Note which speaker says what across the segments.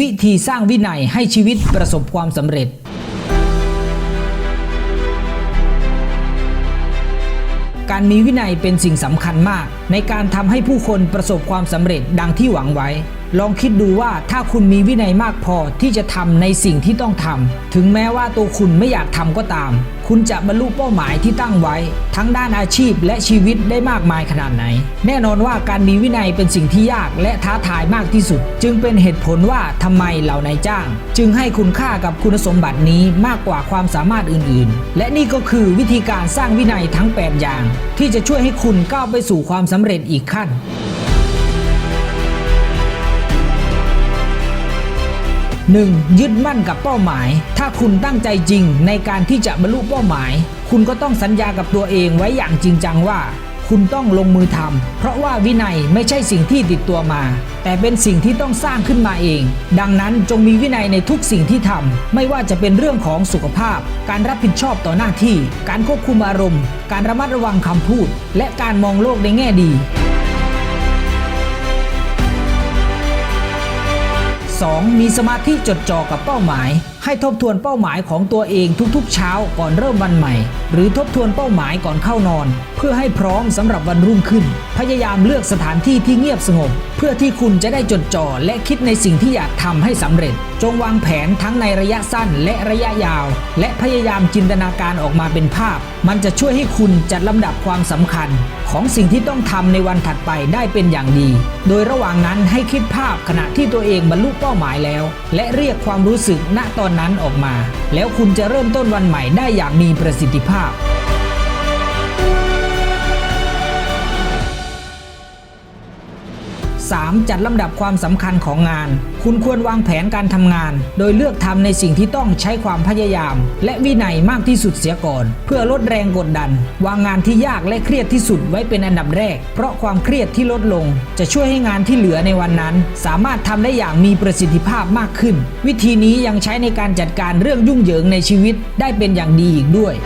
Speaker 1: วิธีสร้างวินัยให้ชีวิตประสบความสำเร็จ การมีวินัยเป็นสิ่งสำคัญมาก ในการทำให้ผู้คนประสบความสำเร็จดังที่หวังไว้ลองคิดดูว่าถ้าคุณมีวินัยมากพอที่จะทำในสิ่งที่ต้องทำถึงแม้ว่าตัวคุณไม่อยากทำก็ตาม คุณจะบรรลุเป้าหมายที่ตั้งไว้ ทั้งด้านอาชีพและชีวิตได้มากมายขนาดไหน แน่นอนว่าการมีวินัยเป็นสิ่งที่ยากและท้าทายมากที่สุด จึงเป็นเหตุผลว่าทำไมเหล่านายจ้าง จึงให้คุณค่ากับคุณสมบัตินี้มากกว่าความสามารถอื่น ๆ และนี่ก็คือวิธีการสร้างวินัยทั้ง 8 อย่าง ที่จะช่วยให้คุณก้าวไปสู่ความสำเร็จอีกขั้น 1. ยึดมั่นกับเป้าหมาย ถ้าคุณตั้งใจจริงในการที่จะบรรลุเป้าหมาย คุณก็ต้องสัญญากับตัวเองไว้อย่างจริงจังว่า คุณต้องลงมือทำเพราะว่าวินัยไม่ใช่สิ่งที่ติดตัวมา แต่เป็นสิ่งที่ต้องสร้างขึ้นมาเอง ดังนั้นจงมีวินัยในทุกสิ่งที่ทำไม่ว่าจะเป็นเรื่องของสุขภาพ การรับผิดชอบต่อหน้าที่ การควบคุมอารมณ์ การระมัดระวังคำพูด และการมองโลกในแง่ดี 2. มีสมาธิจดจ่อกับเป้าหมาย ให้ทบทวนเป้าหมายของตัวเองทุกๆ เช้าก่อนเริ่มวันใหม่ หรือทบทวนเป้าหมายก่อนเข้านอน เพื่อให้พร้อมสำหรับวันรุ่งขึ้น พยายามเลือกสถานที่ที่เงียบสงบ เพื่อที่คุณจะได้จดจ่อและคิดในสิ่งที่อยากทำให้สำเร็จ จงวางแผนทั้งในระยะสั้นและระยะยาว และพยายามจินตนาการออกมาเป็นภาพ มันจะช่วยให้คุณจัดลำดับความสำคัญ ของสิ่งที่ต้องทำในวันถัดไปได้เป็นอย่างดี โดยระหว่างนั้นให้คิดภาพขณะที่ตัวเองบรรลุเป้าหมายแล้ว และเรียกความรู้สึกณตอนนั้นออกมา แล้วคุณจะเริ่มต้นวันใหม่ได้อย่างมีประสิทธิภาพ 3. จัดลำดับความสำคัญของงาน คุณควรวางแผนการทำงาน โดยเลือกทำในสิ่งที่ต้องใช้ความพยายาม และวินัยมากที่สุดเสียก่อน เพื่อลดแรงกดดัน วางงานที่ยากและเครียดที่สุดไว้เป็นอันดับแรก เพราะความเครียดที่ลดลง จะช่วยให้งานที่เหลือในวันนั้น สามารถทำได้อย่างมีประสิทธิภาพมากขึ้น วิธีนี้ยังใช้ในการจัดการเรื่องยุ่งเหยิงในชีวิตได้เป็นอย่างดีอีกด้วย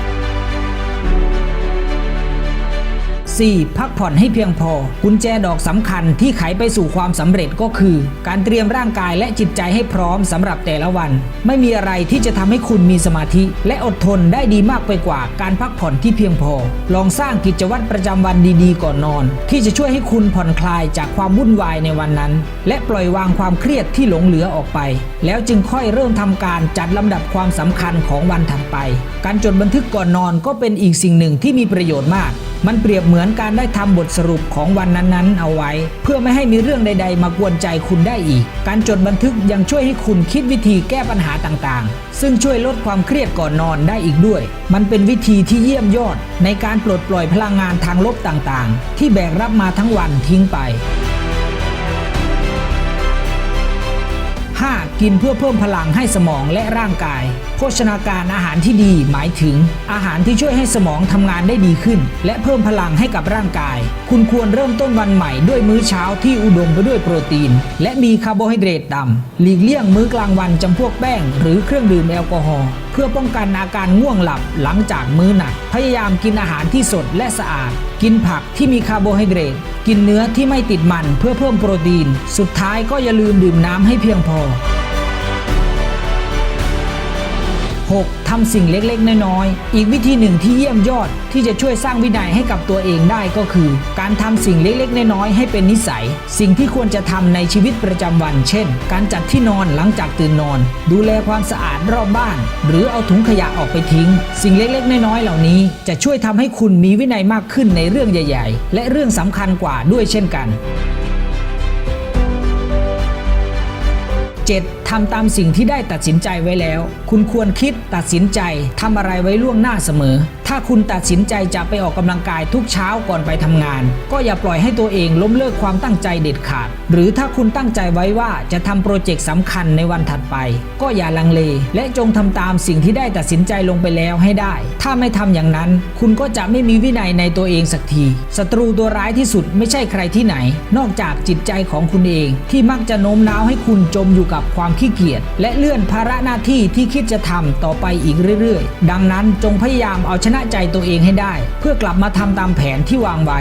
Speaker 1: 4. พักผ่อนให้เพียงพอ กุญแจดอกสำคัญที่ไขไปสู่ความสำเร็จก็คือ การเตรียมร่างกายและจิตใจให้พร้อมสำหรับแต่ละวัน ไม่มีอะไรที่จะทำให้คุณมีสมาธิ และอดทนได้ดีมากไปกว่าการพักผ่อนที่เพียงพอ ลองสร้างกิจวัตรประจำวันดีๆ ก่อนนอน ที่จะช่วยให้คุณผ่อนคลายจากความวุ่นวายในวันนั้น และปล่อยวางความเครียดที่หลงเหลือออกไป แล้วจึงค่อยเริ่มทำการจัดลำดับความสำคัญของวันถัดไป การจดบันทึกก่อนนอนก็เป็นอีกสิ่งหนึ่งที่มีประโยชน์มาก มันเปรียบเหมือนการได้ทำบทสรุปของวันนั้นๆ เอาไว้ เพื่อไม่ให้มีเรื่องใด ๆ มากวนใจคุณได้อีก การจดบันทึกยังช่วยให้คุณคิดวิธีแก้ปัญหาต่างๆ ซึ่งช่วยลดความเครียดก่อนนอนได้อีกด้วย มันเป็นวิธีที่เยี่ยมยอด ในการปลดปล่อยพลังงานทางลบต่างๆ ที่แบกรับมาทั้งวันทิ้งไป 5. กินเพื่อเพิ่มพลังให้สมองและร่างกาย โภชนาการอาหารที่ดีหมายถึง อาหารที่ช่วยให้สมองทำงานได้ดีขึ้น และเพิ่มพลังให้กับร่างกาย คุณควรเริ่มต้นวันใหม่ด้วยมื้อเช้าที่อุดมไปด้วยโปรตีน และมีคาร์โบไฮเดรตต่ำหลีกเลี่ยงมื้อกลางวันจำพวกแป้ง หรือเครื่องดื่มแอลกอฮอล์เพื่อป้องกันอาการง่วงหลับหลังจากมื้อหนัก พยายามกินอาหารที่สดและสะอาด กินผักที่มีคาร์โบไฮเดรต กินเนื้อที่ไม่ติดมันเพื่อเพิ่มโปรตีน สุดท้ายก็อย่าลืมดื่มน้ำให้เพียงพอ 6. ทำสิ่งเล็กๆ น้อยๆ อีกวิธีหนึ่งที่เยี่ยมยอดที่จะช่วยสร้างวินัยให้กับตัวเองได้ก็คือ การทำสิ่งเล็กๆ น้อยๆ ให้เป็นนิสัย สิ่งที่ควรจะทำในชีวิตประจำวัน เช่น การจัดที่นอนหลังจากตื่นนอน ดูแลความสะอาดรอบบ้าน หรือเอาถุงขยะออกไปทิ้ง สิ่งเล็กๆ น้อยๆ เหล่านี้จะช่วยทำให้คุณมีวินัยมากขึ้นในเรื่องใหญ่ ๆ และเรื่องสำคัญกว่าด้วยเช่นกัน 7. ทำตามสิ่งที่ได้ตัดสินใจไว้แล้ว คุณควรคิดตัดสินใจทำอะไรไว้ล่วงหน้าเสมอ ถ้าคุณตัดสินใจจะไปออกกำลังกายทุกเช้าก่อนไปทำงาน ก็อย่าปล่อยให้ตัวเองล้มเลิกความตั้งใจเด็ดขาด หรือถ้าคุณตั้งใจไว้ว่าจะทำโปรเจกต์สำคัญในวันถัดไป ก็อย่าลังเล และจงทำตามสิ่งที่ได้ตัดสินใจลงไปแล้วให้ได้ ถ้าไม่ทำอย่างนั้น คุณก็จะไม่มีวินัยในตัวเองสักทีศัตรูตัวร้ายที่สุดไม่ใช่ใครที่ไหน นอกจากจิตใจของคุณเองที่มักจะโน้มน้าวให้คุณจมอยู่กับความขี้เกียจและเลื่อนภาระหน้าที่ที่คิดจะทำต่อไปอีกเรื่อยๆ ดังนั้นจงพยายามเอาชนะใจตัวเองให้ได้ เพื่อกลับมาทำตามแผนที่วางไว้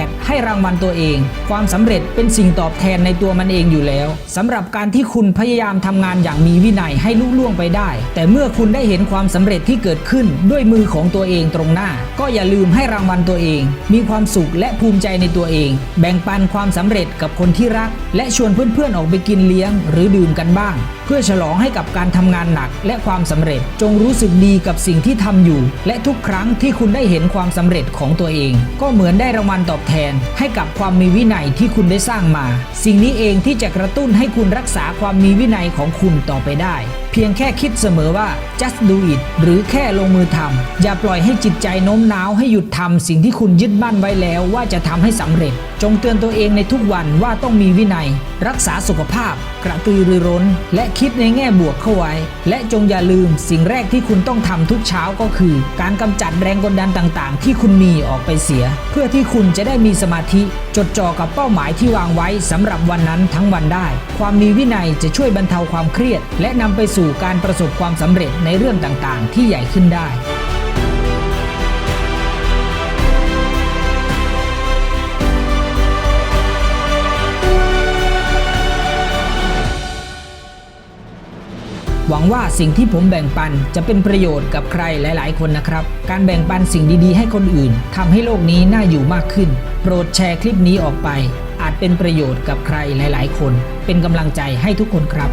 Speaker 1: 8 ให้รางวัลตัวเอง ความสำเร็จเป็นสิ่งตอบแทนในตัวมันเองอยู่แล้วสำหรับการที่คุณพยายามทำงานอย่างมีวินัยให้ลุล่วงไปได้ แต่เมื่อคุณได้เห็นความสำเร็จที่เกิดขึ้นด้วยมือของตัวเองตรงหน้า ก็อย่าลืมให้รางวัลตัวเอง มีความสุขและภูมิใจในตัวเอง แบ่งปันความสำเร็จกับคนที่รัก และชวนเพื่อนๆออกไปกินเลี้ยง หรือดื่มกันบ้างเพื่อฉลองให้กับการทำงานหนักและความสำเร็จจงรู้สึกดีกับสิ่งที่ทำอยู่ และทุกครั้งที่คุณได้เห็นความสำเร็จของตัวเอง ก็เหมือนได้รางวัลตอบแทน ให้กับความมีวินัยที่คุณได้สร้างมา สิ่งนี้เองที่จะกระตุ้นให้คุณรักษาความมีวินัยของคุณต่อไปได้ เพียงแค่คิดเสมอว่า just do it หรือแค่ลงมือทำอย่าปล่อยให้จิตใจโน้มน้าวให้หยุดทำสิ่งที่คุณยึดมั่นไว้แล้วว่าจะทำให้สำเร็จ จงเตือนตัวเองในทุกวันว่าต้องมีวินัย รักษาสุขภาพ กระตือรือร้น และคิดในแง่บวกเข้าไว้ และจงอย่าลืมสิ่งแรกที่คุณต้องทำทุกเช้าก็คือ การกำจัดแรงกดดันต่างๆ ที่คุณมีออกไปเสีย เพื่อที่คุณจะได้มีสมาธิ จดจ่อกับเป้าหมายที่วางไว้สำหรับวันนั้นทั้งวันได้ ความมีวินัยจะช่วยบรรเทาความเครียด และนำไปสู่สู่การประสบความสำเร็จในเรื่องต่างๆ ที่ใหญ่ขึ้นได้ หวังว่าสิ่งที่ผมแบ่งปันจะเป็นประโยชน์กับใครหลาย ๆ คนนะครับ การแบ่งปันสิ่งดี ๆ ให้คนอื่นทำให้โลกนี้น่าอยู่มากขึ้น โปรดแชร์คลิปนี้ออกไปอาจเป็นประโยชน์กับใครหลาย ๆ คน เป็นกำลังใจให้ทุกคนครับ